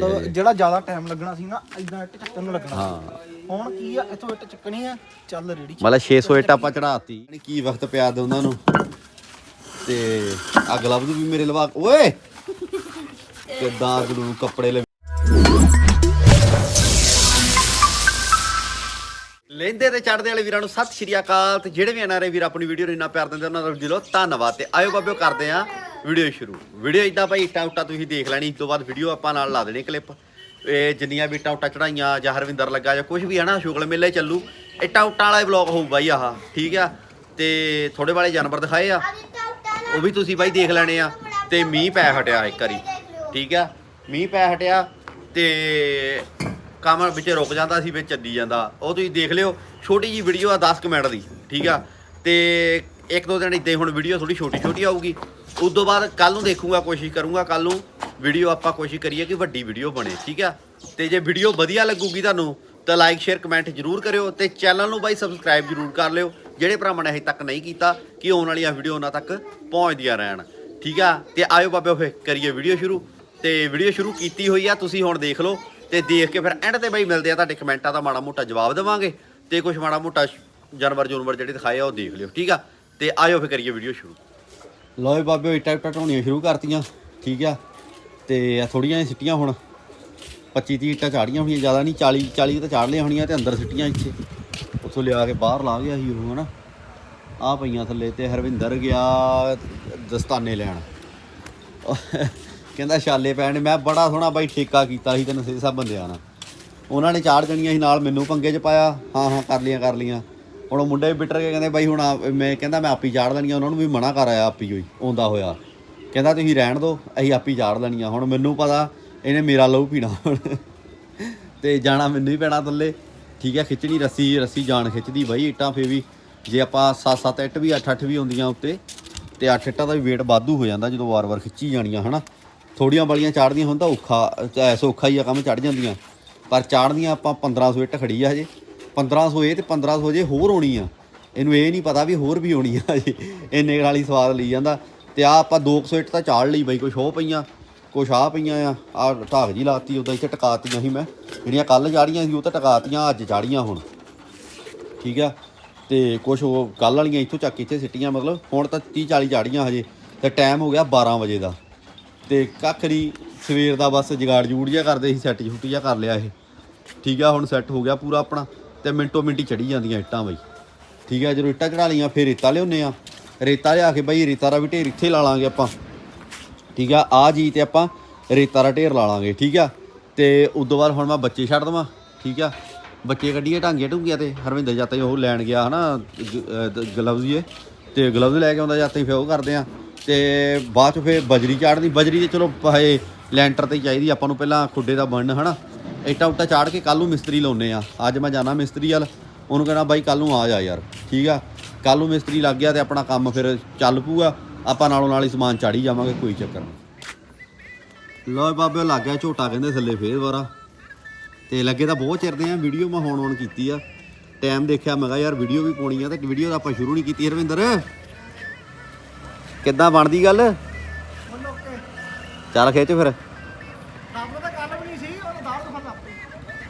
ਮਤਲਬ ਜਿਹੜਾ ਜ਼ਿਆਦਾ ਟਾਈਮ ਲੱਗਣਾ ਸੀ ਨਾ ਇਦਾਂ ਇੱਟ ਚੱਕਣ ਨੂੰ ਲੱਗਣਾ ਹਾਂ। ਸੀ। ਹੁਣ ਕੀ ਆ ਇੱਥੋਂ ਇੱਟ ਚੱਕਣੀ ਆ ਚੱਲ ਰੇੜੀ ਚ ਮਤਲਬ 600 ਇੱਟ ਆਪਾਂ ਚੜਾਤੀ ਕੀ ਵਕਤ ਪਿਆ ਦੇ ਉਹਨਾਂ ਨੂੰ। ਤੇ ਆ ਗਲਵਜ਼ ਵੀ ਮੇਰੇ ਲਵਾ ਓਏ! ਕਿਦਾਂ ਗਲੂ ਕੱਪੜੇ ਲੈ। ਲੈਂਦੇ ਤੇ ਚੜਦੇ ਵਾਲੇ ਵੀਰਾਂ ਨੂੰ ਸਤਿ ਸ਼੍ਰੀ ਅਕਾਲ। ਤੇ ਜਿਹੜੇ ਵੀ ਐਨਆਰਏ ਵੀਰ ਆਪਣੀ ਵੀਡੀਓ ਨੂੰ ਇੰਨਾ ਪਿਆਰ ਦਿੰਦੇ ਉਹਨਾਂ ਦਾ ਦਿਲੋਂ ਧੰਨਵਾਦ। ਤੇ ਆਇਓ ਬਾਬਿਓ ਕਰਦੇ ਆ ਵੀਡੀਓ ਸ਼ੁਰੂ। ਵੀਡੀਓ ਇਦਾਂ ਭਾਈ ਇੱਟਾਂ ਉੱਟਾਂ ਤੁਸੀਂ ਦੇਖ ਲੈਣੀ ਇਸ ਤੋਂ ਬਾਅਦ ਵੀਡੀਓ ਆਪਾਂ ਨਾਲ ਲਾ ਦੇਣੀ ਕਲਿੱਪ ਇਹ ਜਿੰਨੀਆਂ ਵੀ ਇੱਟਾਂ ਉੱਟਾਂ ਚੜਾਈਆਂ ਜਾਂ ਹਰਵਿੰਦਰ ਲੱਗਾ ਜਾਂ ਕੁਝ ਵੀ ਹੈ ਨਾ ਸ਼ੁਗਲ ਮੇਲੇ ਚੱਲੂ। ਇੱਟਾਂ ਉੱਟਾਂ ਵਾਲਾ ਵਲੌਗ ਹੋਊ ਬਾਈ ਆਹ ਠੀਕ ਆ? ਤੇ ਥੋੜੇ ਵਾਲੇ ਜਾਨਵਰ ਦਿਖਾਏ ਆ? ਉਹ ਵੀ ਤੁਸੀਂ ਬਾਈ ਦੇਖ ਲੈਣੇ ਆ। ਤੇ ਮੀਂਹ ਪੈ ਹਟਿਆ ਇੱਕ ਵਾਰੀ ਠੀਕ ਆ? ਮੀਂਹ ਪੈ ਹਟਿਆ ਤੇ ਕੰਮ ਵਿੱਚ ਰੁਕ ਜਾਂਦਾ ਸੀ ਵਿੱਚ ਚੱਲੀ ਜਾਂਦਾ। ਉਹ ਤੁਸੀਂ ਦੇਖ ਲਿਓ ਛੋਟੀ ਜੀ ਵੀਡੀਓ ਆ 10 ਕੁ ਮਿੰਟ ਦੀ ਠੀਕ ਆ? ਤੇ ਇੱਕ ਦੋ ਦਿਨ ਇੱਦਾਂ ਹੀ ਹੁਣ ਵੀਡੀਓ ਥੋੜੀ ਛੋਟੀ ਛੋਟੀ ਆਊਗੀ। ਉਸ ਤੋਂ ਬਾਅਦ ਕੱਲ ਨੂੰ ਦੇਖੂਗਾ, ਕੋਸ਼ਿਸ਼ ਕਰੂੰਗਾ ਕੱਲ ਨੂੰ ਵੀਡੀਓ ਆਪਾਂ ਕੋਸ਼ਿਸ਼ ਕਰੀਏ ਕਿ ਵੱਡੀ ਵੀਡੀਓ ਬਣੇ, ਠੀਕ ਆ? ਤੇ ਜੇ ਵੀਡੀਓ ਵਧੀਆ ਲੱਗੂਗੀ ਤੁਹਾਨੂੰ, ਤਾਂ ਲਾਈਕ ਸ਼ੇਅਰ ਕਮੈਂਟ ਜਰੂਰ ਕਰਿਓ ਤੇ ਚੈਨਲ ਨੂੰ ਬਾਈ ਸਬਸਕ੍ਰਾਈਬ ਜਰੂਰ ਕਰ ਲਿਓ, ਜਿਹੜੇ ਭਰਾਵਾਂ ਨੇ ਅਜੇ ਤੱਕ ਨਹੀਂ ਕੀਤਾ, ਕਿ ਆਉਣ ਵਾਲੀਆਂ ਵੀਡੀਓ ਉਹਨਾਂ ਤੱਕ ਪਹੁੰਚਦੀਆਂ ਰਹਿਣ, ਠੀਕ ਆ? ਤੇ ਆਇਓ ਬਾਬੇ ਫੇ ਕਰੀਏ ਵੀਡੀਓ ਸ਼ੁਰੂ। ਤੇ ਵੀਡੀਓ ਸ਼ੁਰੂ ਕੀਤੀ ਹੋਈ ਆ, ਤੁਸੀਂ ਹੁਣ ਦੇਖ ਲਓ ਤੇ ਦੇਖ ਕੇ ਫਿਰ ਐਂਡ ਤੇ ਬਾਈ ਮਿਲਦੇ ਆ ਤੁਹਾਡੇ ਕਮੈਂਟਾਂ ਦਾ ਮਾੜਾ ਮੋਟਾ ਜਵਾਬ ਦੇਵਾਂਗੇ ਤੇ ਕੁਝ ਮਾੜਾ ਮੋਟਾ ਜਾਨਵਰ ਜੁਨਵਰ ਜਿਹੜੇ ਦਿਖਾਏ ਆ, ਉਹ ਦੇਖ ਲਿਓ, ਠੀਕ ਆ? ਤੇ ਆਇਓ ਫੇ ਕਰੀਏ ਵੀਡੀਓ ਸ਼ੁਰੂ। ਲੋਏ ਬਾਬੇ, ਇੱਟਾਂ ਇੱਟਾਂ ਢਾਉਣੀਆਂ ਸ਼ੁਰੂ ਕਰਤੀਆਂ, ਠੀਕ ਆ। ਤੇ ਆ ਥੋੜੀਆਂ ਜਿਹੀਆਂ ਸਿੱਟੀਆਂ ਹੁਣ 25 30 ਇੱਟਾਂ ਚਾੜੀਆਂ ਹੋਣੀਆਂ, ਜ਼ਿਆਦਾ ਨਹੀਂ 40 40 ਤਾਂ ਚਾੜ ਲਿਆ ਹੋਣੀਆਂ ਤੇ ਅੰਦਰ ਸਿੱਟੀਆਂ ਇੱਥੇ। ਉੱਥੋਂ ਲਿਆ ਕੇ ਬਾਹਰ ਲਾ ਗਿਆ ਸੀ ਉਹ, ਹਨਾ। ਆ ਪਈਆਂ ਥੱਲੇ ਤੇ ਹਰਵਿੰਦਰ ਗਿਆ ਦਸਤਾਨੇ ਲੈਣ। ਕਹਿੰਦਾ ਛਾਲੇ ਪੈਣ, ਮੈਂ ਬੜਾ ਸੋਹਣਾ ਬਾਈ ਠੇਕਾ ਕੀਤਾ ਸੀ ਤੈਨੂੰ ਸਭ ਬੰਦਿਆਂ ਨਾਲ। ਉਹਨਾਂ ਨੇ ਚਾੜ ਜਣੀਆਂ ਸੀ ਨਾਲ, ਮੈਨੂੰ ਪੰਗੇ 'ਚ ਪਾਇਆ। ਹਾਂ ਹਾਂ, ਕਰ ਲੀਆਂ ਕਰ ਲੀਆਂ ਹੁਣ ਉਹ ਮੁੰਡੇ ਵੀ ਬਿਟਰ ਕੇ ਕਹਿੰਦੇ ਬਾਈ ਹੁਣ ਆ- ਮੈਂ ਕਹਿੰਦਾ ਮੈਂ ਆਪੀ ਚਾੜ ਲੈਣੀਆਂ ਉਹਨਾਂ ਨੂੰ ਵੀ ਮਨਾ ਕਰ ਆਇਆ ਆਪੀ ਹੋਈ ਆਉਂਦਾ ਹੋਇਆ। ਕਹਿੰਦਾ ਤੁਸੀਂ ਰਹਿਣ ਦਿਓ ਅਸੀਂ ਆਪੀ ਚਾੜ ਲੈਣੀਆਂ ਹੁਣ ਮੈਨੂੰ ਪਤਾ, ਇਹਨੇ ਮੇਰਾ ਲਹੂ ਪੀਣਾ ਹੁਣ। ਤੇ ਜਾਣਾ ਮੈਨੂੰ ਹੀ ਪੈਣਾ ਥੱਲੇ। ਠੀਕ ਹੈ, ਖਿੱਚਣੀ ਰੱਸੀ ਰੱਸੀ ਜਾਣ ਖਿੱਚਦੀ ਬਾਈ ਇੱਟਾਂ ਫੇ ਵੀ। ਜੇ ਆਪਾਂ 7-7 ਇੱਟ ਵੀ 8-8 ਵੀ ਹੁੰਦੀਆਂ ਉੱਤੇ, ਤੇ 8 ਇੱਟਾਂ ਦਾ ਵੀ weight ਵਾਧੂ ਹੋ ਜਾਂਦਾ ਜਦੋਂ ਵਾਰ-ਵਾਰ ਖਿੱਚੀ ਜਾਣੀਆਂ, ਹਨਾ। ਥੋੜੀਆਂ ਵਾਲੀਆਂ ਚਾੜਦੀਆਂ ਹੁਣ ਤਾਂ ਔਖਾ, ਐ ਸੌਖਾ ਹੀ ਆ, ਕੰਮ ਚੜ ਜਾਂਦੀਆਂ। ਪਰ ਚਾੜਦੀਆਂ ਆਪਾਂ 1500 ਇੱਟ ਖੜੀ ਆ ਹਜੇ। 1500 ਇਹ ਤੇ 1500 ਜੇ ਹੋਰ ਹੋਣੀ ਆ। ਇਹਨੂੰ ਇਹ ਨਹੀਂ ਪਤਾ ਵੀ ਹੋਰ ਵੀ ਹੋਣੀ ਆ ਹਜੇ ਇੰਨੇ ਕੁ ਨਾਲ ਹੀ ਸਵਾਦ ਲਈ ਜਾਂਦਾ। ਤੇ ਆ ਆਪਾਂ 200 ਇੱਟ ਤਾਂ ਚਾੜ ਲਈ ਬਈ, ਕੁਛ ਹੋ ਪਈਆਂ, ਕੁਛ ਆ ਪਈਆਂ ਆ। ਆ ਢਾਕ ਜੀ ਲਾਤੀ, ਉਦਾਂ ਇੱਥੇ ਟਕਾਤੀਆਂ ਸੀ ਮੈਂ। ਜਿਹੜੀਆਂ ਕੱਲ ਚਾੜੀਆਂ ਸੀ, ਉਹ ਤਾਂ ਟਕਾਤੀਆਂ, ਅੱਜ ਚਾੜੀਆਂ ਹੁਣ। ਠੀਕ ਆ? ਤੇ ਕੁਛ ਉਹ ਕੱਲ ਵਾਲੀਆਂ ਇੱਥੋਂ ਚੱਕ ਇੱਥੇ ਸਿੱਟੀਆਂ, ਮਤਲਬ ਹੁਣ ਤਾਂ 30 40 ਚਾੜੀਆਂ ਹਜੇ। ਤੇ ਟਾਈਮ ਹੋ ਗਿਆ 12 ਵਜੇ ਦਾ। ਤੇ ਕੱਖ ਨਹੀਂ, ਸਵੇਰ ਦਾ ਬਸ ਜਗਾੜ ਜੂੜ ਜਿਹਾ ਕਰਦੇ ਸੀ ਸੈੱਟ ਛੁੱਟੀ ਜਿਹਾ ਕਰ ਲਿਆ ਇਹ। ਠੀਕ ਆ, ਹੁਣ ਸੈੱਟ ਹੋ ਗਿਆ ਪੂਰਾ ਆਪਣਾ। ਤੇ ਮਿੰਟੋ ਮਿੰਟੀ ਚੜੀ ਜਾਂਦੀਆਂ ਇੱਟਾਂ ਬਈ। ਠੀਕ ਹੈ, ਜਦੋਂ ਇੱਟਾਂ ਚੜਾ ਲਈਆਂ, ਫਿਰ ਰੇਤਾ ਲਿਆਉਂਦੇ ਆ ਰੇਤਾ ਲਿਆ ਕੇ ਬਈ, ਰੇਤਾ ਦਾ ਵੀ ਢੇਰ ਇੱਥੇ ਲਾ ਲਾਂਗੇ ਆਪਾਂ। ਠੀਕ ਆ ਆ ਜੀ ਤੇ ਆਪਾਂ ਰੇਤਾ ਦਾ ਢੇਰ ਲਾ ਲਾਂਗੇ, ਠੀਕ ਆ ਤੇ ਉਦੋਂ ਬਾਅਦ ਹੁਣ ਮੈਂ ਬੱਚੇ ਛੱਡ ਦਵਾਂ, ਠੀਕ ਆ ਬੱਚੇ ਕੱਢੀਏ ਢਾਂਗੀਆਂ ਢੁੰਗੀਆਂ ਤੇ, ਹਰਵਿੰਦਰ ਜਾਤਾ ਜੀ ਉਹ ਲੈਣ ਗਿਆ ਹਨਾ ਗਲਵਜ਼ ਇਹ। ਤੇ ਗਲਵਜ਼ ਲੈ ਕੇ ਆਉਂਦਾ ਜਾਤਾ ਹੀ ਫਿਰ ਉਹ ਕਰਦੇ ਆ ਤੇ ਬਾਅਦ ਚ ਫਿਰ ਬਜਰੀ ਚਾੜਨੀ ਬਜਰੀ ਤੇ ਚਲੋ ਹਏ ਲੈਂਟਰ ਤੇ ਹੀ ਚਾਹੀਦੀ, ਆਪਾਂ ਨੂੰ ਪਹਿਲਾਂ ਖੁੱਡੇ ਦਾ ਬਣਨ ਹਨਾ। ਇੱਟਾ ਉੱਟਾ ਚਾੜ ਕੇ ਕੱਲ ਨੂੰ ਮਿਸਤਰੀ ਲਾਉਨੇ ਆ। ਅੱਜ ਮੈਂ ਜਾਣਾ ਮਿਸਤਰੀ ਵਾਲ, ਉਹਨੂੰ ਕਹਿਣਾ, ਬਾਈ ਕੱਲ ਨੂੰ ਆ ਜਾ ਯਾਰ। ਠੀਕ ਆ? ਕੱਲ ਨੂੰ ਮਿਸਤਰੀ ਲੱਗ ਗਿਆ ਤੇ ਆਪਣਾ ਕੰਮ ਫਿਰ ਚੱਲ ਪੂਗਾ ਆਪਾਂ ਨਾਲੋਂ ਨਾਲ ਹੀ ਸਮਾਨ ਚਾੜੀ ਜਾਵਾਂਗੇ, ਕੋਈ ਚੱਕਰ ਨਹੀਂ। ਲੋ ਬਾਬੇ ਲੱਗ ਗਿਆ ਝੋਟਾ ਕਹਿੰਦੇ ਥੱਲੇ ਫੇਰ ਵਾਰਾ ਤੇ ਲੱਗੇ ਤਾਂ ਬਹੁਤ ਚਿਰਦੇ ਆ, ਵੀਡੀਓ ਮੈਂ ਹੁਣ ਹੁਣ ਕੀਤੀ ਆ। ਟਾਈਮ ਦੇਖਿਆ, ਮੈਂ ਕਿਹਾ ਯਾਰ ਵੀਡੀਓ ਵੀ ਪਾਉਣੀ ਆ ਤੇ ਵੀਡੀਓ ਤਾਂ ਆਪਾਂ ਸ਼ੁਰੂ ਨਹੀਂ ਕੀਤੀ। ਹਰਵਿੰਦਰ ਕਿੱਦਾਂ ਬਣਦੀ ਗੱਲ? ਚੱਲ ਖਿੱਚ ਫਿਰ ਕੰਮ ਤਾਂ ਕੱਲ ਵੀ ਨਹੀਂ ਸੀ ਉਹਨੇ ਦਾਲ ਤੋਂ ਫਲ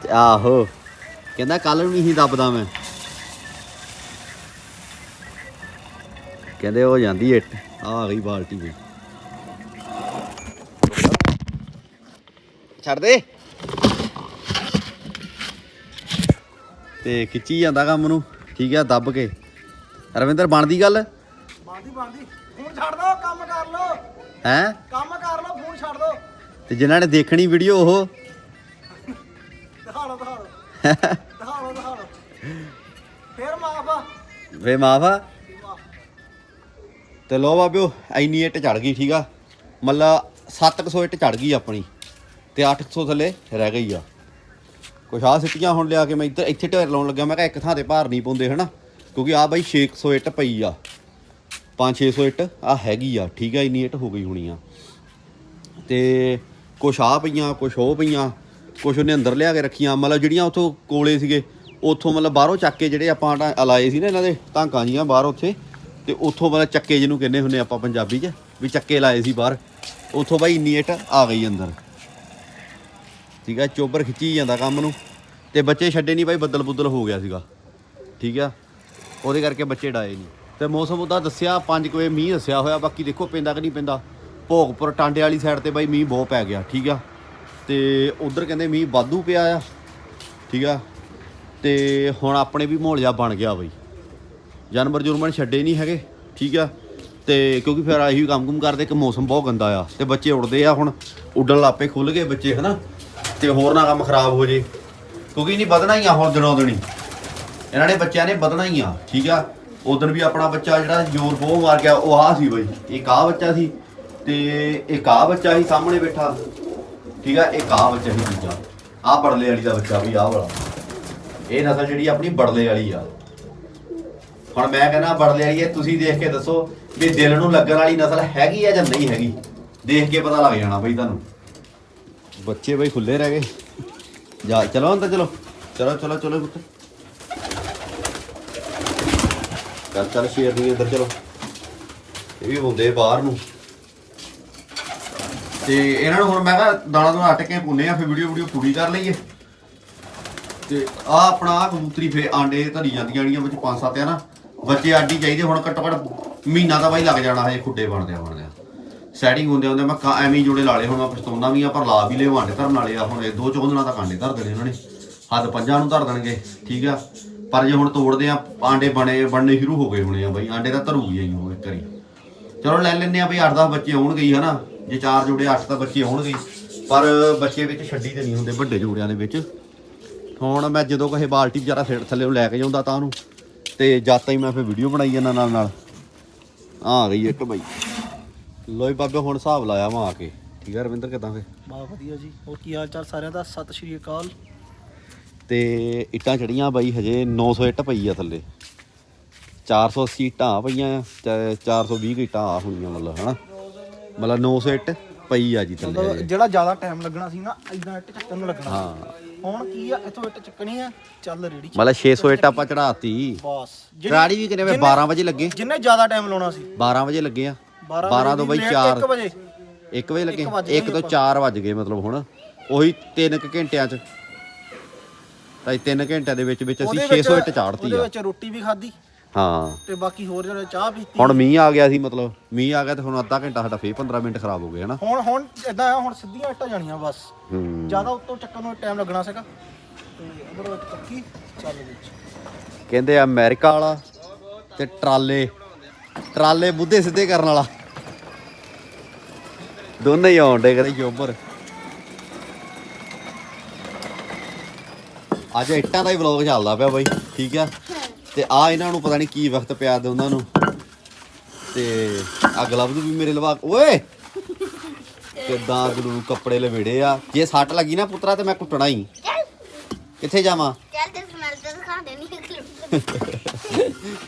ਤੇ ਆਹੋ। ਕਹਿੰਦਾ ਕੱਲ ਨੂੰ ਨਹੀਂ ਸੀ ਦੱਬਦਾ ਮੈਂ। ਕਹਿੰਦੇ ਹੋ ਜਾਂਦੀ ਇੱਟ। ਆ ਗਈ ਬਾਲਟੀ ਵੀ। ਛੱਡ ਦੇ। ਤੇ ਖਿੱਚੀ ਜਾਂਦਾ ਕੰਮ ਨੂੰ। ਠੀਕ ਆ ਦੱਬ ਕੇ। ਰਵਿੰਦਰ ਬਣਦੀ ਗੱਲ? ਬਾਦੀ ਬਾਦੀ ਫੋਨ ਛੱਡ ਦੋ ਕੰਮ ਕਰ ਲੋ ਹੈ? ਕੰਮ ਕਰ ਲੋ ਫੋਨ ਛੱਡ ਦੋ। ਤੇ ਜਿਨ੍ਹਾਂ ਨੇ ਦੇਖਣੀ ਵੀਡੀਓ ਉਹ ਦਿਖਾ ਲੋ ਦਿਖਾ ਲੋ ਦਿਖਾ ਫੇਰ ਮਾਫ ਆ। ਵੇ ਮਾਫਾ ਤੇ ਲੋ ਬਾਬਿਓ ਐਨੀ ਇੱਟ ਚੜ ਗਈ, ਠੀਕ ਆ। ਮਤਲਬ 700 ਇੱਟ ਚੜ ਗਈ ਆਪਣੀ ਤੇ 800 ਥੱਲੇ ਰਹਿ ਗਈ ਆ। ਕੁਛ ਆ ਸਿੱਟੀਆਂ ਹੁਣ ਲਿਆ ਕੇ ਮੈਂ ਇੱਧਰ ਇੱਥੇ ਢੇਰ ਲਾਉਣ ਲੱਗਾ ਮੈਂ ਕਿਹਾ ਇੱਕ ਥਾਂ ਤੇ ਭਾਰ ਨਹੀਂ ਪਾਉਂਦੇ, ਹਨਾ? ਕਿਉਂਕਿ ਆ ਬਾਈ 600 ਇੱਟ ਪਈ ਆ। 5-600 ਇੱਟ ਆ ਹੈਗੀ ਆ, ਠੀਕ ਆ, ਇੰਨੀ ਇੱਟ ਹੋ ਗਈ ਹੋਣੀ ਆ। ਤੇ ਕੁਛ ਆ ਪਈਆਂ, ਕੁਛ ਉਹ ਪਈਆਂ। ਕੁਛ ਉਹਨੇ ਅੰਦਰ ਲਿਆ ਕੇ ਰੱਖੀਆਂ, ਮਤਲਬ ਜਿਹੜੀਆਂ ਉਥੋਂ ਕੋਲੇ ਸੀਗੇ, ਉਥੋਂ ਮਤਲਬ ਬਾਹਰੋਂ ਚੱਕ ਕੇ ਜਿਹੜੇ ਆਪਾਂ ਢਾਂ- ਲਾਏ ਸੀ ਨਾ ਇਹਨਾਂ ਦੇ ਟਾਂਕਾਂ ਜੀਆਂ ਬਾਹਰ ਉੱਥੇ, ਤੇ ਉਥੋਂ ਮਤਲਬ ਚੱਕੇ ਜਿਹਨੂੰ ਕਹਿੰਦੇ ਹੁੰਦੇ ਆਪਾਂ ਪੰਜਾਬੀ 'ਚ, ਵੀ ਚੱਕੇ ਲਾਏ ਸੀ ਬਾਹਰ, ਉਥੋਂ ਬਾਈ ਇੰਨੀ ਇੱਟ ਆ ਗਈ ਅੰਦਰ। ਠੀਕ ਆ, ਚੋਬਰ ਖਿੱਚੀ ਜਾਂਦਾ ਕੰਮ ਨੂੰ, ਤੇ ਬੱਚੇ ਛੱਡੇ ਨਹੀਂ ਬਾਈ ਬੱਦਲ ਬੁੱਦਲ ਹੋ ਗਿਆ ਸੀਗਾ। ਠੀਕ ਆ, ਉਹਦੇ ਕਰਕੇ ਬੱਚੇ ਡਾਏ ਨਹੀਂ। ਤੇ ਮੌਸਮ ਉਹਦਾ ਦੱਸਿਆ 5 ਵਜੇ ਮੀਂਹ ਦੱਸਿਆ ਹੋਇਆ, ਬਾਕੀ ਦੇਖੋ ਪੈਂਦਾ ਕਿ ਨਹੀਂ ਪੈਂਦਾ। ਭੋਗਪੁਰ, ਟਾਂਡੇ ਵਾਲੀ ਸਾਈਡ ਤੇ ਬਾਈ ਮੀਂਹ ਬਹੁਤ ਪੈ ਗਿਆ, ਠੀਕ ਆ। ਤੇ ਉਧਰ ਕਹਿੰਦੇ ਮੀਂਹ ਵਾਧੂ ਪਿਆ ਆ, ਠੀਕ ਆ, ਤੇ ਹੁਣ ਆਪਣੇ ਵੀ ਮਾਹੌਲ ਜਿਹਾ ਬਣ ਗਿਆ ਬਈ। ਜਾਨਵਰ ਜੁਰਮਨ ਛੱਡੇ ਨਹੀਂ ਹੈਗੇ, ਠੀਕ ਆ, ਤੇ ਕਿਉਂਕਿ ਫਿਰ ਆਹੀ ਕੰਮ ਕੁਮ ਕਰਦੇ ਕਿ ਮੌਸਮ ਬਹੁਤ ਗੰਦਾ ਆ, ਤੇ ਬੱਚੇ ਉੱਡਦੇ ਆ ਹੁਣ, ਉੱਡਣ ਲਾਪੇ ਖੁੱਲ ਗਏ ਬੱਚੇ, ਹਨਾ, ਤੇ ਹੋਰ ਨਾ ਕੰਮ ਖਰਾਬ ਹੋ ਜੇ, ਕਿਉਂਕਿ ਨਹੀਂ ਵਧਣਾ ਹੀ ਆ ਹੁਣ ਦਿਨੋਂ ਦਿਨੀ ਇਹਨਾਂ ਨੇ ਬੱਚਿਆਂ ਨੇ ਵਧਣਾ ਹੀ ਆ, ਠੀਕ ਆ ਉਦੋਂ ਵੀ ਆਪਣਾ ਬੱਚਾ ਜਿਹੜਾ ਜ਼ੋਰ ਬਹੁਤ ਮਾਰ ਗਿਆ, ਉਹ ਆ ਸੀ ਬਈ, ਇੱਕ ਆ ਬੱਚਾ ਸੀ, ਤੇ ਇੱਕ ਆ ਬੱਚਾ ਸੀ ਸਾਹਮਣੇ ਬੈਠਾ। ਠੀਕ ਆ, ਇੱਕ ਆ ਬੱਚਾ ਸੀ ਦੂਜਾ। ਆ ਬੜਲੇ ਵਾਲੀ ਦਾ ਬੱਚਾ ਵੀ ਆ ਵਾਲਾ। ਇਹ ਨਸਲ ਜਿਹੜੀ ਆਪਣੀ ਬੜਲੇ ਵਾਲੀ ਆ। ਹੁਣ ਮੈਂ ਕਹਿੰਦਾ ਬੜਲੇ ਵਾਲੀ ਹੈ ਤੁਸੀਂ ਦੇਖ ਕੇ ਦੱਸੋ ਵੀ ਦਿਲ ਨੂੰ ਲੱਗਣ ਵਾਲੀ ਨਸਲ ਹੈਗੀ ਆ ਜਾਂ ਨਹੀਂ ਹੈਗੀ। ਦੇਖ ਕੇ ਪਤਾ ਲੱਗ ਜਾਣਾ ਬਈ ਤੁਹਾਨੂੰ। ਬੱਚੇ ਬਈ ਖੁੱਲੇ ਰਹਿ ਗਏ। ਜਾ, ਚਲੋ ਅੰਦਰ ਚਲੋ। ਚਲੋ ਚਲੋ ਚਲੋ ਪੁੱਤ। ਚੱਲ ਚੱਲ, ਸ਼ੇਰ ਦੀ ਅੰਦਰ ਚਲੋ। ਇਹ ਵੀ ਹੁੰਦੇ ਬਾਹਰ ਨੂੰ। ਤੇ ਇਹਨਾਂ ਨੂੰ ਹੁਣ ਮੈਂ ਕਿਹਾ ਦਾਣਾ ਦਾਣਾ ਅੱਟ ਕੇ ਪੁੰਨੇ ਆ, ਫਿਰ ਵੀਡੀਓ ਵੀਡੀਓ ਪੂਰੀ ਕਰ ਲਈਏ। ਤੇ ਆ ਆਪਣਾ ਆਹ ਕਬੂਤਰੀ ਫੇ ਆਂਡੇ ਧਰੀ ਜਾਂਦੀਆਂ ਜਿਹੜੀਆਂ ਵਿੱਚ ਪੰਜ ਸੱਤ ਆ ਨਾ। ਬੱਚੇ ਆਡੀ ਚਾਹੀਦੇ, ਹੁਣ ਘੱਟੋ ਘੱਟ ਮਹੀਨਾ ਤਾਂ ਬਾਈ ਲੱਗ ਜਾਣਾ ਹਜੇ ਖੁੱਡੇ ਬਣਦੇ ਆ ਬਣਦੇ ਆ ਸੈਟਿੰਗ ਹੁੰਦੇ ਹੁੰਦੇ ਮੈਂ ਕਾ- ਐਵੇਂ ਹੀ ਜੋੜੇ ਲਾ ਲਏ, ਹੁਣ ਮੈਂ ਪਛਤਾਉਂਦਾ ਵੀ ਆ, ਪਰ ਲਾ ਵੀ ਲਏ ਆਂਡੇ ਧਰਨ ਵਾਲੇ ਆ। ਹੁਣ ਇਹ ਦੋ ਚੌਂ ਦਿਨਾਂ ਤੱਕ ਆਂਡੇ ਧਰ ਦੇਣੇ ਉਹਨਾਂ ਨੇ। ਹੱਦ ਪੰਜਾਂ ਨੂੰ ਧਰ ਦੇਣਗੇ, ਠੀਕ ਆ? ਪਰ ਜੇ ਹੁਣ ਤੋੜਦੇ ਆ, ਆਂਡੇ ਬਣੇ, ਬਣਨੇ ਸ਼ੁਰੂ ਹੋ ਗਏ ਹੋਣੇ ਆ ਬਾਈ। ਆਂਡੇ ਤਾਂ ਧਰੂ ਧਰੂਗੀ ਆਈ ਉਹ ਇੱਕ ਵਾਰੀ। ਚਲੋ ਲੈ ਲੈਨੇ ਆ ਬਈ 8-10 ਬੱਚੇ ਆਉਣਗੇ ਹੀ, ਹਨਾ? ਜੇ ਚਾਰ ਜੋੜੇ 8 ਤਾਂ ਬੱਚੇ ਆਉਣਗੇ ਹੀ। ਪਰ ਬੱਚੇ ਵਿੱਚ ਛੱਡੀ ਤੇ ਨਹੀਂ ਹੁੰਦੇ ਵੱਡੇ ਜੋੜਿਆਂ ਦੇ ਵਿੱਚ। ਹੁਣ ਮੈਂ ਜਦੋਂ ਕਹੇ ਬਾਲਟੀ ਵਿਚਾਰਾ ਸਿਰ ਥੱਲੇ ਨੂੰ ਲੈ ਕੇ ਜਾਂਦਾ ਤਾਂ ਉਹਨੂੰ ਤੇ ਜਦ ਤਾਈਂ ਮੈਂ ਫਿਰ ਵੀਡੀਓ ਬਣਾਈ ਜਾਂਦਾ ਨਾਲ ਨਾਲ। ਆ ਗਈ ਇੱਕ ਬਈ। ਲੋਈ ਬਾਬੇ ਹੁਣ ਹਿਸਾਬ ਲਾਇਆ ਮੈਂ ਆ ਕੇ। ਠੀਕ ਆ ਰਵਿੰਦਰ ਕਿਦਾਂ ਫੇ ਬਾ ਵਧੀਆ ਜੀ। ਹੋਰ ਕੀ ਹਾਲ ਚਾਲ ਸਾਰਿਆਂ ਦਾ? ਸਤਿ ਸ਼੍ਰੀ ਅਕਾਲ। ਤੇ ਇੱਟਾਂ ਚੜੀਆਂ ਬਾਈ ਹਜੇ 900 ਇੱਟ ਪਈ ਆ ਥੱਲੇ। 480 ਇੱਟਾਂ ਪਈਆਂ ਆ ਤੇ 420 ਕੁ ਇੱਟਾਂ ਆ ਹੋਣੀਆਂ ਮਤਲਬ ਹਨਾ? ਮਤਲਬ 900 ਇੱਟ ਪਈ ਆ ਜੀ ਥੱਲੇ। ਮਤਲਬ। ਜਿਹੜਾ ਜ਼ਿਆਦਾ ਟਾਈਮ ਲੱਗਣਾ ਸੀ ਨਾ ਇਦਾਂ ਇੱਟ ਚੱਕਣ ਨੂੰ ਲੱਗਣਾ ਹਾਂ। ਹੁਣ ਕੀ ਆ ਇੱਥੋਂ ਇੱਟ ਚੱਕਣੀ ਆ ਚੱਲ ਰੇੜੀ ਮਤਲਬ 600 ਇੱਟ ਆਪਾਂ ਚੜਾਤੀ ਬਸ। ਟਰਾੜੀ ਵੀ ਕਿੰਨੇ ਵੇ 12 ਵਜੇ ਲੱਗੇ। ਜਿੰਨੇ ਜ਼ਿਆਦਾ ਟਾਈਮ ਲਾਉਣਾ ਸੀ। 12 ਵਜੇ ਲੱਗੇ ਆ। 12 12 ਤੋਂ ਬਈ 4 1 ਵਜੇ। 1 ਵਜੇ ਲੱਗੇ। ਇੱਕ ਵੱਜ 1 ਤੋਂ 4 ਵੱਜ ਗਏ ਮਤਲਬ ਹੁਣ। ਉਹੀ 3 ਘੰਟਿਆਂ ਚ। ਤਾਂ 3 ਘੰਟਿਆਂ ਦੇ ਵਿੱਚ ਵਿੱਚ ਅਸੀਂ ਉਹਦੇ 600 ਇੱਟ ਚਾੜਤੀ ਉਹਦੇ ਆ ਵਿੱਚ ਰੋਟੀ ਵੀ ਖਾਧੀ। ਹਾਂ। ਤੇ ਬਾਕੀ ਹੋਰ ਜਿਹੜੇ ਚਾਹ ਪੀਤੀ ਹੁਣ ਮੀਂਹ ਆ ਗਿਆ ਸੀ ਮਤਲਬ ਮੀਂਹ ਆ ਗਿਆ ਤੇ ਹੁਣ ਅੱਧਾ ਘੰਟਾ ਸਾਡਾ ਫੇਰ 15 ਮਿੰਟ ਖਰਾਬ ਹੋ ਗਏ ਹਨਾ? ਹੁਣ ਹੁਣ ਇਦਾਂ ਆ ਹੁਣ ਸਿੱਧੀਆਂ ਇੱਟਾਂ ਜਾਣੀਆਂ ਬਸ। ਹੂੰ। ਜ਼ਿਆਦਾ ਉੱਤੋਂ ਚੱਕਣ ਨੂੰ ਟਾਈਮ ਲੱਗਣਾ ਸੀਗਾ। ਤੇ ਉਧਰ ਚੱਕੀ ਚੱਲ ਵਿੱਚ। ਕਹਿੰਦੇ ਆ ਅਮਰੀਕਾ ਵਾਲਾ ਤੇ ਟਰਾਲੇ। ਟਰਾਲੇ ਬੁੱਧੇ ਸਿੱਧੇ ਕਰਨ ਵਾਲਾ। ਦੋਨੇ ਹੀ ਆਉਣ ਡੇ ਕਦੇ ਚੋਬਰ ਅੱਜ ਇੱਟਾਂ ਦਾ ਹੀ ਵਲੌਗ ਚੱਲਦਾ ਪਿਆ ਬਾਈ ਠੀਕ ਆ? ਤੇ ਆ ਇਹਨਾਂ ਨੂੰ ਪਤਾ ਨਹੀਂ ਕੀ ਵਕਤ ਪਿਆ ਦੇ ਉਹਨਾਂ ਨੂੰ। ਤੇ ਆ ਗਲਵਜ਼ ਵੀ ਮੇਰੇ ਲਵਾ ਓਏ! ਕਿਦਾਂ ਗਲੂ ਕੱਪੜੇ ਲਵੇੜੇ ਆ। ਜੇ ਸੱਟ ਲੱਗੀ ਨਾ ਪੁੱਤਰਾ ਤੇ ਮੈਂ ਕੁੱਟਣਾ ਹੀ। ਕਿੱਥੇ ਜਾਵਾਂ? ਚੱਲ ਤੇ ਸਮੈਲ ਤਾਂ ਦਿਖਾ ਦੇਣੀ ਕਲਿੱਪ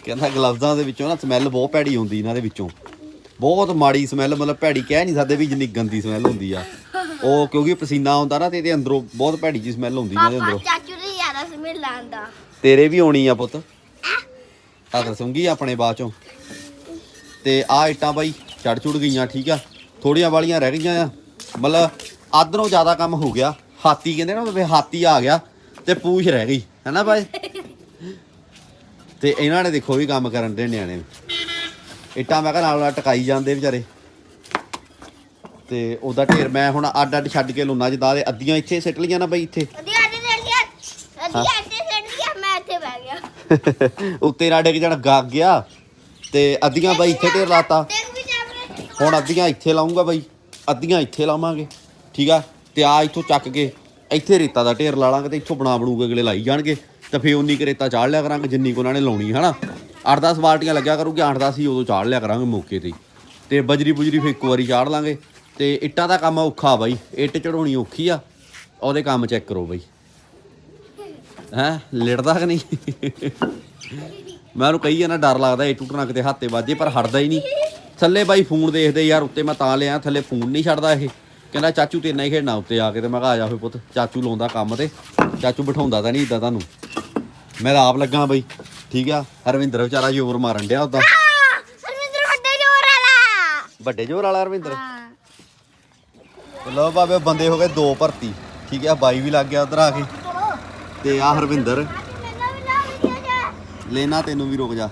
ਕਹਿੰਦਾ ਗਲਵਜ਼ਾਂ ਦੇ ਵਿੱਚੋਂ ਨਾ ਸਮੈਲ ਬਹੁਤ ਭੈੜੀ ਹੁੰਦੀ ਇਹਨਾਂ ਦੇ ਵਿੱਚੋਂ। ਬਹੁਤ ਮਾੜੀ ਸਮੈਲ ਮਤਲਬ ਭੈੜੀ ਕਹਿ ਨਹੀਂ ਸਕਦੇ ਵੀ ਜਿੰਨੀ ਗੰਦੀ ਸਮੈਲ ਹੁੰਦੀ ਆ। ਉਹ ਕਿਉਂਕਿ ਪਸੀਨਾ ਆਉਂਦਾ ਨਾ ਤੇ ਇਹਦੇ ਅੰਦਰੋਂ ਬਹੁਤ ਭੈੜੀ ਜੀ ਸਮੈਲ ਹੁੰਦੀ ਇਹਨਾਂ ਦੇ ਅੰਦਰੋਂ। ਚਾਚੂ ਨੇ ਯਾਰਾ ਸਮੇਲ ਲਾਂਦਾ। ਤੇਰੇ ਵੀ ਆਉਣੀ ਆ ਪੁੱਤ। ਤਾਂ ਦੱਸੂਗੀ ਆਪਣੇ ਬਾਅਦ ਚੋਂ। ਤੇ ਆ ਇੱਟਾਂ ਬਾਈ ਚੜ ਚੁੜ ਗਈਆਂ ਠੀਕ ਆ? ਥੋੜੀਆਂ ਵਾਲੀਆਂ ਰਹਿ ਗਈਆਂ ਆ। ਮਤਲਬ ਅੱਧਰੋਂ ਜ਼ਿਆਦਾ ਕੰਮ ਹੋ ਗਿਆ। ਹਾਤੀ ਕਹਿੰਦੇ ਨਾ ਵੀ ਹਾਤੀ ਆ ਗਿਆ ਤੇ ਪੂਛ ਰਹਿ ਗਈ ਹੈਨਾ ਬਾਈ? ਤੇ ਇਹਨਾਂ ਨੇ ਦੇਖੋ ਵੀ ਕੰਮ ਕਰਨ ਦੇ ਨਿਆਣੇ ਇੱਟਾਂ ਮੈਂ ਕਿਹਾ ਨਾਲ ਨਾਲ ਟਕਾਈ ਜਾਂਦੇ ਵਿਚਾਰੇ। ਤੇ ਉਹਦਾ ਢੇਰ ਮੈਂ ਹੁਣ ਅੱਡ ਅੱਡ ਛੱਡ ਕੇ ਲੁੰਨਾ ਜਿੱਦਾਂ ਦੇ ਅੱਧੀਆਂ ਇੱਥੇ ਸਿੱਟ ਲਈਆਂ ਨਾ ਬਈ ਇੱਥੇ। ਦੇ ਲਿਆ ਉਹਦੀ ਆਟੇ ਸੈੱਟ ਗਿਆ ਮੈਂ ਇੱਥੇ ਬਹਿ ਗਿਆ ਉੱਤੇ ਨਾ ਡਿੱਗ ਜਾਣ, ਗੱਗ ਗਿਆ ਤੇ ਅੱਧੀਆਂ ਬਾਈ ਇੱਥੇ ਢੇਰ ਲਾਤਾ। ਦੇਖ ਹੁਣ ਅੱਧੀਆਂ ਇੱਥੇ ਲਾਉਂਗਾ ਬਾਈ, ਅੱਧੀਆਂ ਇੱਥੇ ਲਾਵਾਂਗੇ, ਠੀਕ ਆ? ਤੇ ਆ ਇੱਥੋਂ ਚੱਕ ਕੇ, ਇੱਥੇ ਰੇਤਾ ਦਾ ਢੇਰ ਲਾ ਲਾਂਗੇ ਤੇ ਇੱਥੋਂ ਬਣਾ ਬਣੂ ਕੇ ਅਗਲੇ ਲਾਈ ਜਾਣਗੇ। ਤੇ ਫੇਰ ਉਨੀ ਕੁ ਰੇਤਾ ਚਾੜ ਲਿਆ ਕਰਾਂਗੇ, ਜਿੰਨੀ ਕੁ ਉਹਨਾਂ ਨੇ ਲਾਉਣੀ, ਹਨਾ? 8-10 ਬਾਲਟੀਆਂ ਲੱਗਿਆ ਕਰੂਗੇ 8-10 ਹੀ ਉਦੋਂ ਚਾੜ ਲਿਆ ਕਰਾਂਗੇ ਮੌਕੇ ਤੇ ਹੀ। ਤੇ ਬਜਰੀ ਬੁਜਰੀ ਫੇਰ ਇੱਕ ਵਾਰੀ ਚਾੜ ਲਾਂਗੇ। ਤੇ ਇੱਟਾਂ ਦਾ ਕੰਮ ਔਖਾ ਬਾਈ, ਇੱਟ ਚੜਾਉਣੀ ਔਖੀ ਆ, ਉਹਦੇ ਕੰਮ ਚੈੱਕ ਕਰੋ ਬਾਈ। ਹੈ? ਲਿੜਦਾ ਕਿ ਨਹੀਂ? ਮੈਂ ਉਹਨੂੰ ਕਹੀ ਜਾਂਦਾ ਡਰ ਲੱਗਦਾ ਇਹ ਟੁੱਟਣਾ ਕਿਤੇ ਹੱਥੇ ਵੱਜੇ ਪਰ ਹਟਦਾ ਹੀ ਨਹੀਂ। ਥੱਲੇ ਬਾਈ ਫੋਨ ਦੇਖਦੇ ਯਾਰ ਉੱਤੇ ਮੈਂ ਤਾਂ ਲਿਆ ਥੱਲੇ ਫੋਨ ਨਹੀਂ ਛੱਡਦਾ ਇਹ। ਕਹਿੰਦਾ ਚਾਚੂ ਤੇ ਨਹੀਂ ਖੇਡਣਾ ਉੱਤੇ ਆ ਕੇ ਤੇ ਮੈਂ ਕਿਹਾ ਆ ਜਾ ਫੇ ਪੁੱਤ ਚਾਚੂ ਲਾਉਂਦਾ ਕੰਮ ਤੇ। ਚਾਚੂ ਬਿਠਾਉਂਦਾ ਤਾਂ ਨਹੀਂ ਇਦਾਂ ਤੁਹਾਨੂੰ। ਮੈਂ ਤਾਂ ਆਪ ਲੱਗਾ ਬਾਈ ਠੀਕ ਆ? ਹਰਵਿੰਦਰ ਵਿਚਾਰਾ ਜ਼ੋਰ ਮਾਰਨ ਡਿਆ ਉਦਾਂ। ਸਰਵਿੰਦਰ ਵੱਡੇ ਜੋਰ ਵਾਲਾ। ਵੱਡੇ ਜ਼ੋਰ ਵਾਲਾ ਹਰਵਿੰਦਰ? ਹਾਂ। ਲੋ ਬਾਬੇ ਬੰਦੇ ਹੋ ਗਏ ਦੋ ਭਰਤੀ ਠੀਕ ਹੈ ਬਾਈ ਵੀ ਲੱਗ ਗਿਆ ਉਧਰ ਆ ਕੇ। ਤੇ ਆ ਹਰਵਿੰਦਰ। ਲੈਣਾ ਤੈਨੂੰ ਵੀ ਰੁਕ ਜਾ।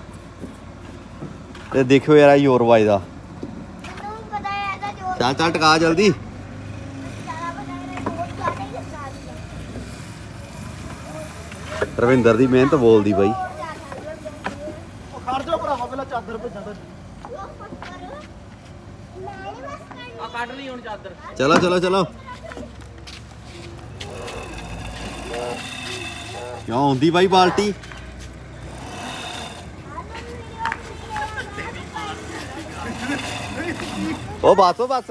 ਤੇ ਦੇਖਿਓ ਯਾਰ ਇਹ ਜ਼ੋਰ ਵੱਜਦਾ ਮੈਨੂੰ ਵੀ ਪਤਾ ਹੈ ਇਹਦਾ ਜੋ ਚੱਲ ਚੱਲ ਟਕਾ ਜਲਦੀ। ਰਵਿੰਦਰ ਦੀ ਮਿਹਨਤ ਬੋਲਦੀ ਬਾਈ। ਉਹ ਖੜ ਜਾ ਭਰਾਵਾ ਪਹਿਲਾਂ ਚਾਦਰ ਭੇਜਾਂ ਤੇ ਆ ਕੱਢ ਲਈ ਹੁਣ ਚਾਦਰ। ਚਲੋ ਚਲੋ ਚਲੋ। ਕਿਉਂ ਹੁੰਦੀ ਬਾਈ ਬਾਲਟੀ? ਉਹ ਬਸ ਉਹ ਬਸ।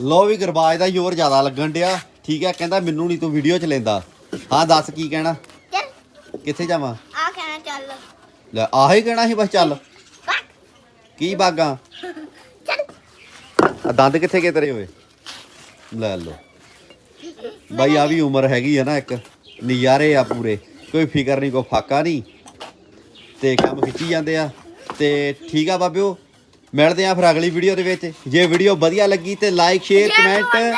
ਲੋ ਵੀ ਗਰਬਾਜ ਦਾ ਜ਼ੋਰ ਜ਼ਿਆਦਾ ਲੱਗਣ ਡਿਆ। ਠੀਕ ਹੈ ਕਹਿੰਦਾ ਮੈਨੂੰ ਨਹੀਂ ਤੂੰ ਵੀਡੀਓ ਚ ਲੈਂਦਾ। ਹਾਂ ਦੱਸ ਕੀ ਕਹਿਣਾ? ਚੱਲ। ਕਿੱਥੇ ਜਾਵਾਂ? ਆ ਕਹਿਣਾ ਚੱਲ। ਲੈ ਆਹੀ ਕਹਿਣਾ ਸੀ ਬਸ ਚੱਲ। ਕੀ ਬਾਗਾ? ਚੱਲ। ਆ ਦੰਦ ਕਿੱਥੇ ਗਏ ਤੇਰੇ ਹੋਏ ਲੈ ਲੋ ਬਾਈ ਆ ਵੀ ਉਮਰ ਹੈਗੀ ਆ ਨਾ ਇੱਕ। ਨਜ਼ਾਰੇ ਆ ਪੂਰੇ। ਕੋਈ ਫਿਕਰ ਨਹੀਂ ਕੋਈ ਫਾਕਾ ਨਹੀਂ। ਤੇ ਕੰਮ ਖਿੱਚੀ ਜਾਂਦੇ ਆ। ਤੇ ਠੀਕ ਆ ਬਾਬਿਓ ਮਿਲਦੇ ਆ ਫਿਰ ਅਗਲੀ ਵੀਡੀਓ ਦੇ ਵਿੱਚ। ਜੇ ਵੀਡੀਓ ਵਧੀਆ ਲੱਗੀ ਤੇ ਲਾਈਕ ਸ਼ੇਅਰ ਕਮੈਂਟ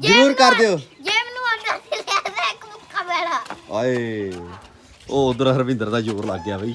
ਜ਼ਰੂਰ ਕਰ ਦਿਓ। ਜੇ ਮੈਨੂੰ ਲੈ ਲਿਆ ਇੱਕ ਮੁੱਕਾ ਮੇਰਾ ਆਏ ਉਹ ਉਧਰ ਹਰਵਿੰਦਰ ਦਾ ਜ਼ੋਰ ਲੱਗ ਗਿਆ ਬਈ।